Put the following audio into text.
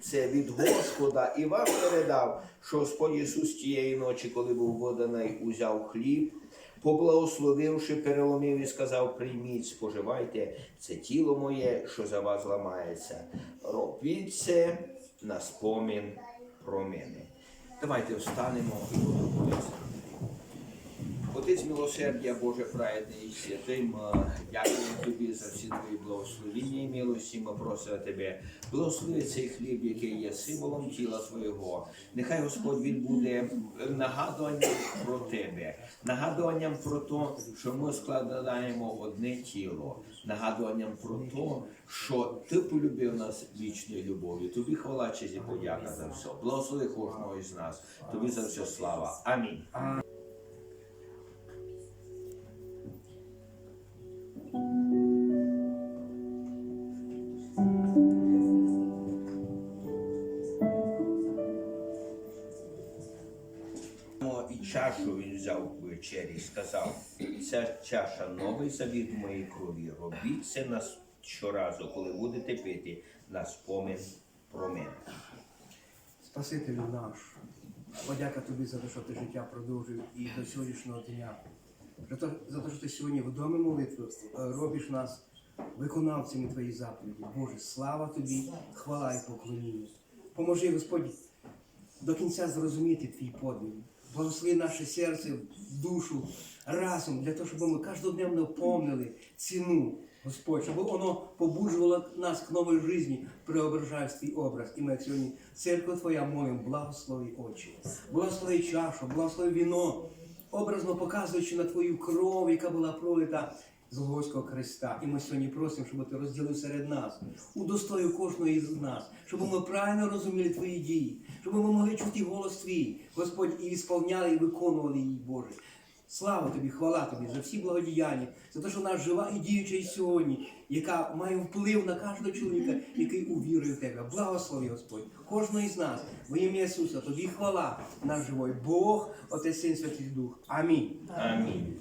Це від Господа і вам передав, що Господь Ісус тієї ночі, коли був воданий, узяв хліб, поблагословивши, переломив і сказав: прийміть, споживайте, це тіло моє, що за вас ламається. Робіть це на спомін про мене. Давайте встанемо і будемо. Отець милосердя, Боже праведний і святий, ми дякуємо Тобі за всі твої благословіння і милості. Ми просимо Тебе, благослови цей хліб, який є символом тіла Твого. Нехай Господь він буде нагадуванням про Тебе, нагадуванням про те, що ми складаємо одне тіло, нагадуванням про те, що Ти полюбив нас вічною любов'ю. Тобі хвала, честь і подяка за все. Благослови кожного із нас. Тобі за все слава. Амінь. І чашу він взяв в вечері і сказав, ця чаша новий завіт моїй крові. Робіть це нас щоразу, коли будете пити на спомин про мене. Спасителю наш, подяка тобі за те, що ти життя продовжив і до сьогоднішнього дня. За те, що ти сьогодні в домі молитви е, робиш нас виконавцями твоїх заповідей. Боже, слава тобі, хвала і поклоніння. Поможи, Господь, до кінця зрозуміти твій подвиг. Благослови наше серце, душу, разом, для того, щоб ми кожного дня помнили ціну, Господь, щоб воно побуджувало нас к новій житті, преображаєш твій образ. І ми сьогодні церква Твоя молим, благослови очі, благослови чашу, благослови віно, образно показуючи на Твою кров, яка була пролита Голгофського Христа. І ми сьогодні просимо, щоб ти розділив серед нас, удостою кожного із нас, щоб ми правильно розуміли Твої дії, щоб ми могли чути голос Твій, Господь, і ісполняли, і виконували її, Боже. Слава тобі, хвала тобі за всі благодіяння, за те, що вона жива і діюча і сьогодні, яка має вплив на кожного чоловіка, який увірує в тебе. Благослови, Господь, кожного із нас, во ім'я Ісуса, тобі хвала, наш живой Бог, Отець Син Святий Дух. Амінь. Амінь.